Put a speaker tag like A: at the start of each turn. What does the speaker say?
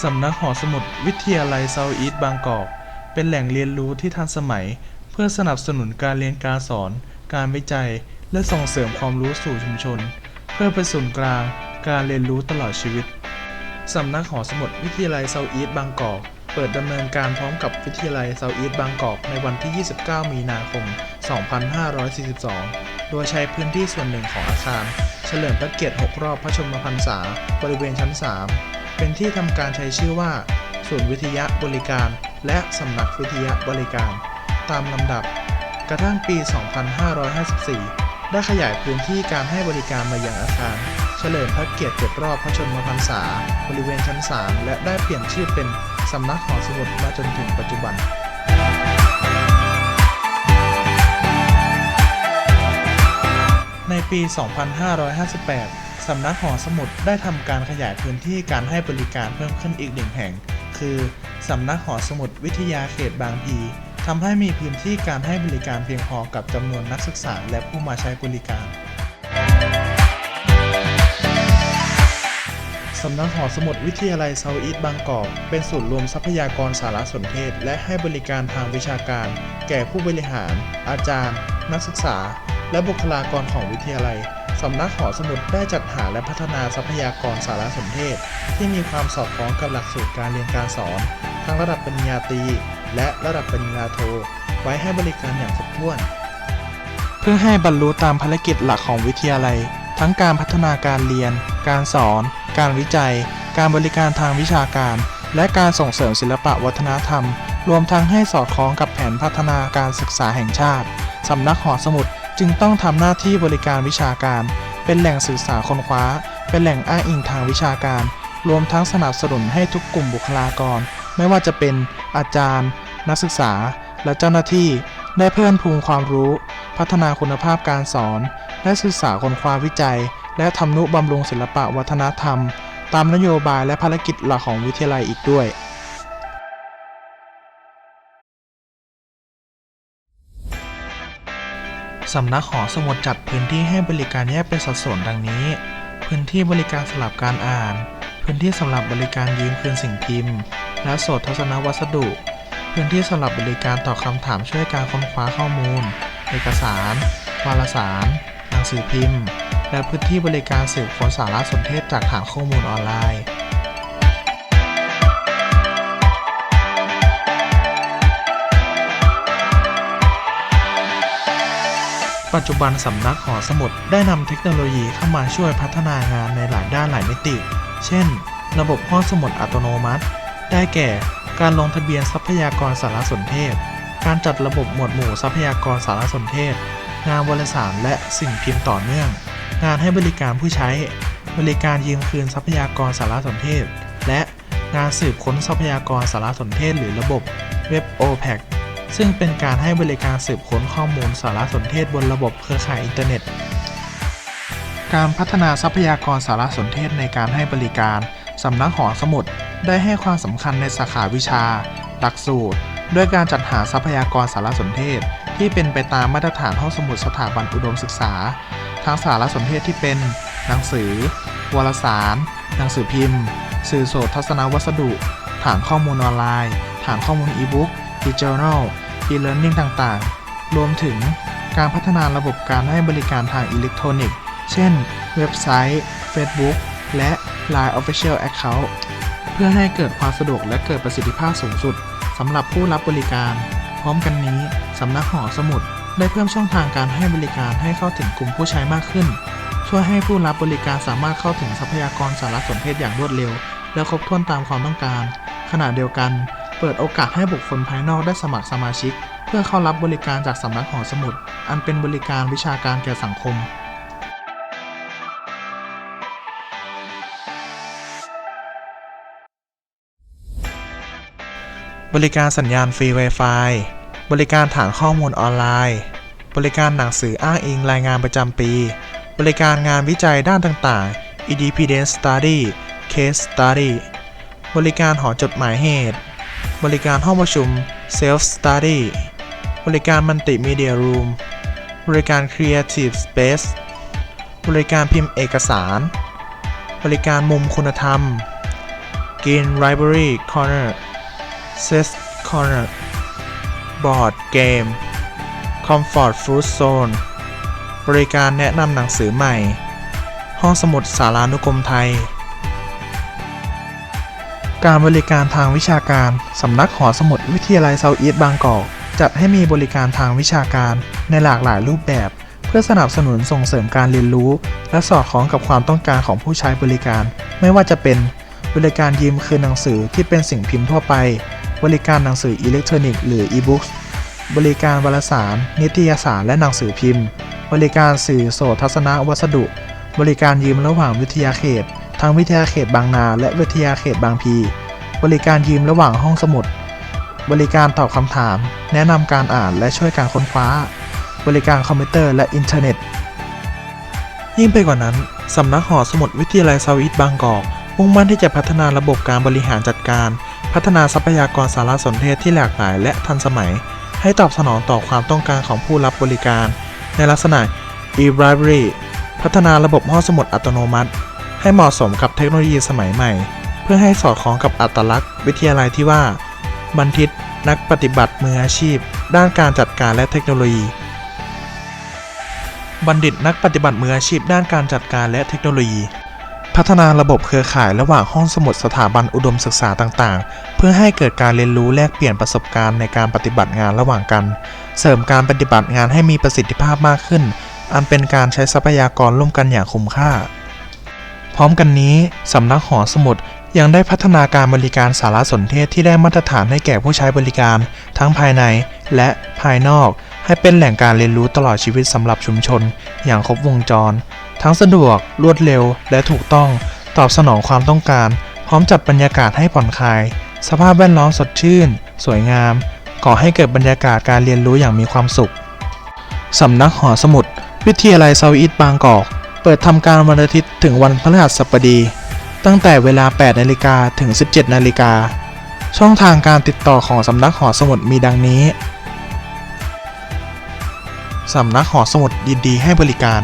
A: สำนักหอสมุดวิทยาลัยเซาท์อีสต์บางกอก เป็นแหล่งเรียนรู้ที่ทันสมัย เพื่อสนับสนุนการเรียนการสอน การวิจัย และส่งเสริมความรู้สู่ชุมชน เพื่อเป็นศูนย์กลาง การเรียนรู้ตลอดชีวิต สำนักหอสมุดวิทยาลัยเซาท์อีสต์บางกอก เปิดดำเนินการพร้อมกับวิทยาลัยเซาท์อีสต์บางกอกในวันที่ 29 มีนาคม 2542 โดยใช้พื้นที่ส่วนหนึ่งของอาคาร เฉลิมพระเกียรติ 6 รอบพระชนมพรรษา บริเวณชั้น 3 เป็นที่ทำการใช้ชื่อว่า ศูนย์วิทยาบริการ และสำนักวิทยาบริการ ตามลำดับ กระทั่งปี 2554 ได้ขยายพื้นที่การให้บริการมายังอาคาร เฉลิมพระเกียรติ7รอบพระชนมพรรษา บริเวณชั้น 3 และได้เปลี่ยนชื่อเป็นสำนักหอสมุดมาจนถึงปัจจุบันในปี 2558 สำนักหอสมุดได้ทำการขยายพื้นที่การให้บริการเพิ่มขึ้นอีกหนึ่งแห่ง คือสำนักหอสมุดวิทยาเขตบางพีทำให้มีพื้นที่การให้บริการเพียงพอกับจำนวนนักศึกษาและผู้มาใช้บริการสำนักหอสมุดวิทยาลัยเซาท์อีสต์บางกอก เป็นศูนย์รวมทรัพยากรสารสนเทศ และให้บริการทางวิชาการ แก่ผู้บริหาร อาจารย์ นักศึกษา และบุคลากรของวิทยาลัย สำนักหอสมุดได้จัดหาและพัฒนาทรัพยากรสารสนเทศ ที่มีความสอดคล้องกับหลักสูตรการเรียนการสอน ทั้งระดับปริญญาตรีและระดับปริญญาโท ไว้ให้บริการอย่างครบถ้วน เพื่อให้บรรลุตามภารกิจหลักของวิทยาลัย ทั้งการพัฒนาการเรียน การสอน การวิจัย การบริการทางวิชาการ และการส่งเสริมศิลปะวัฒนธรรม รวมทั้งให้สอดคล้องกับแผนพัฒนาการศึกษาแห่งชาติสำนักหอสมุด จึงต้องทำหน้าที่บริการวิชาการ เป็นแหล่งศึกษาค้นคว้า เป็นแหล่งอ้างอิงทางวิชาการ รวมทั้งสนับสนุนให้ทุกกลุ่มบุคลากร ไม่ว่าจะเป็นอาจารย์ นักศึกษา และเจ้าหน้าที่ ได้เพิ่มพูนความรู้ พัฒนาคุณภาพการสอน และศึกษาค้นคว้าวิจัย และทำนุบำรุงศิลปะวัฒนธรรม ตามนโยบายและภารกิจหลักของวิทยาลัยอีกด้วย สำนักหอสมุดจัดพื้นที่ให้บริการแยกเป็นสัดส่วนดังนี้ พื้นที่บริการสำหรับการอ่าน พื้นที่สำหรับบริการยืมคืนสิ่งพิมพ์ และโสดทัศนวัสดุ พื้นที่สำหรับบริการตอบคำถามช่วยการค้นคว้าข้อมูล เอกสาร วารสาร หนังสือพิมพ์ และพื้นที่บริการสืบค้นสารสนเทศจากฐานข้อมูลออนไลน์ ปัจจุบันสำนักหอสมุดได้นำเทคโนโลยีเข้ามาช่วยพัฒนางานในหลายด้านหลายมิติ เช่น ระบบห้องสมุดอัตโนมัติ ได้แก่การลงทะเบียนทรัพยากรสารสนเทศ การจัดระบบหมวดหมู่ทรัพยากรสารสนเทศ งานวารสารและสิ่งพิมพ์ต่อเนื่อง งานให้บริการผู้ใช้ บริการยืมคืนทรัพยากรสารสนเทศ และงานสืบค้นทรัพยากรสารสนเทศ หรือระบบเว็บ OPAC ซึ่งเป็นการให้บริการสืบค้นข้อมูลสารสนเทศบนระบบเครือข่ายอินเทอร์เน็ต การพัฒนาทรัพยากรสารสนเทศในการให้บริการ สำนักหอสมุดได้ให้ความสำคัญในสาขาวิชา หลักสูตร ด้วยการจัดหาทรัพยากรสารสนเทศ ที่เป็นไปตามมาตรฐานห้องสมุดสถาบันอุดมศึกษา ทั้งสารสนเทศที่เป็น หนังสือ วารสาร หนังสือพิมพ์ สื่อโสตทัศนวัสดุ ฐานข้อมูลออนไลน์ ฐานข้อมูลอีบุ๊ก ดิจิทัล e-learning ต่างๆ รวมถึงการพัฒนาระบบการให้บริการทางอิเล็กทรอนิกส์ เช่น เว็บไซต์ Facebook และ Line Official Account เพื่อให้เกิดความสะดวกและเกิดประสิทธิภาพสูงสุดสำหรับผู้รับบริการ พร้อมกันนี้สำนักหอสมุดได้เพิ่มช่องทางการให้บริการให้เข้าถึงกลุ่มผู้ใช้มากขึ้น ช่วยให้ผู้รับบริการสามารถเข้าถึงทรัพยากรสารสนเทศอย่างรวดเร็ว และครบถ้วนตามความต้องการ ขณะเดียวกัน เปิดโอกาสให้บุคคลภายนอกได้สมัครสมาชิก เพื่อเข้ารับบริการจากสำนักหอสมุด อันเป็นบริการวิชาการแก่สังคมบริการสัญญาณฟรี Wi-Fi บริการฐานข้อมูลออนไลน์ บริการหนังสืออ้างอิงรายงานประจำปี บริการงานวิจัยด้านต่างๆ Independent Study Case Study บริการหอจดหมายเหตุ บริการห้องประชุม Self Study บริการมัลติมีเดียรูมบริการ Creative Space บริการพิมพ์เอกสาร บริการมุมคุณธรรม Green Library Corner Ses Corner Board Game Comfort Food Zone บริการแนะนำหนังสือใหม่ ห้องสมุดสารานุกรมไทย การบริการทางวิชาการ สำนักหอสมุดวิทยาลัยเซาท์อีสต์บางกอก จัดให้มีบริการทางวิชาการในหลากหลายรูปแบบ เพื่อสนับสนุนส่งเสริมการเรียนรู้ และสอดคล้องกับความต้องการของผู้ใช้บริการ ไม่ว่าจะเป็น บริการยืมคืนหนังสือที่เป็นสิ่งพิมพ์ทั่วไป บริการหนังสืออิเล็กทรอนิกส์หรือ e-books บริการวารสาร นิตยสารและหนังสือพิมพ์ บริการสื่อโสตทัศนวัสดุ บริการยืมระหว่างวิทยาเขต ทั้งวิทยาเขตบางนา และวิทยาเขตบางพี บริการยืมระหว่างห้องสมุด บริการตอบคำถาม แนะนำการอ่านและช่วยการค้นคว้า บริการคอมพิวเตอร์และอินเทอร์เน็ต ยิ่งไปกว่านั้น สำนักหอสมุดวิทยาลัยเซาท์อีสต์บางกอกมุ่งมั่นที่จะพัฒนาระบบการบริหารจัดการ พัฒนาทรัพยากรสารสนเทศที่หลากหลายและทันสมัย ให้ตอบสนองต่อความต้องการของผู้รับบริการ ในลักษณะ e-library พัฒนาระบบห้องสมุดอัตโนมัติ ให้เหมาะสมกับเทคโนโลยีสมัยใหม่ เพื่อให้สอดคล้องกับอัตลักษณ์ วิทยาลัยที่ว่า บัณฑิตนักปฏิบัติมืออาชีพ ด้านการจัดการและเทคโนโลยี บัณฑิตนักปฏิบัติมืออาชีพ ด้านการจัดการและเทคโนโลยี พัฒนาระบบเครือข่ายระหว่างห้องสมุดสถาบันอุดมศึกษาต่างๆ เพื่อให้เกิดการเรียนรู้แลกเปลี่ยนประสบการณ์ในการปฏิบัติงานระหว่างกัน เสริมการปฏิบัติงานให้มีประสิทธิภาพมากขึ้น อันเป็นการใช้ทรัพยากรร่วมกันอย่างคุ้มค่า พร้อมกันนี้สำนักหอสมุดยังได้พัฒนาการบริการสารสนเทศที่ได้มาตรฐานให้แก่ผู้ใช้บริการ ทั้งภายในและภายนอก ให้เป็นแหล่งการเรียนรู้ตลอดชีวิตสำหรับชุมชน อย่างครบวงจร ทั้งสะดวก รวดเร็ว และถูกต้อง ตอบสนองความต้องการ พร้อมจัดบรรยากาศให้ผ่อนคลาย สภาพแวดล้อมสดชื่น สวยงามก่อให้เกิดบรรยากาศการเรียนรู้อย่างมีความสุขสำนักหอสมุด วิทยาลัยเซาอีสต์บางกอก เปิดทำการวันอาทิตย์ถึงวันพฤหัสบดี ตั้งแต่เวลา 8 นาฬิกาถึง 17 นาฬิกา ช่องทางการติดต่อของสำนักหอสมุดมีดังนี้ สำนักหอสมุดยินดีให้บริการ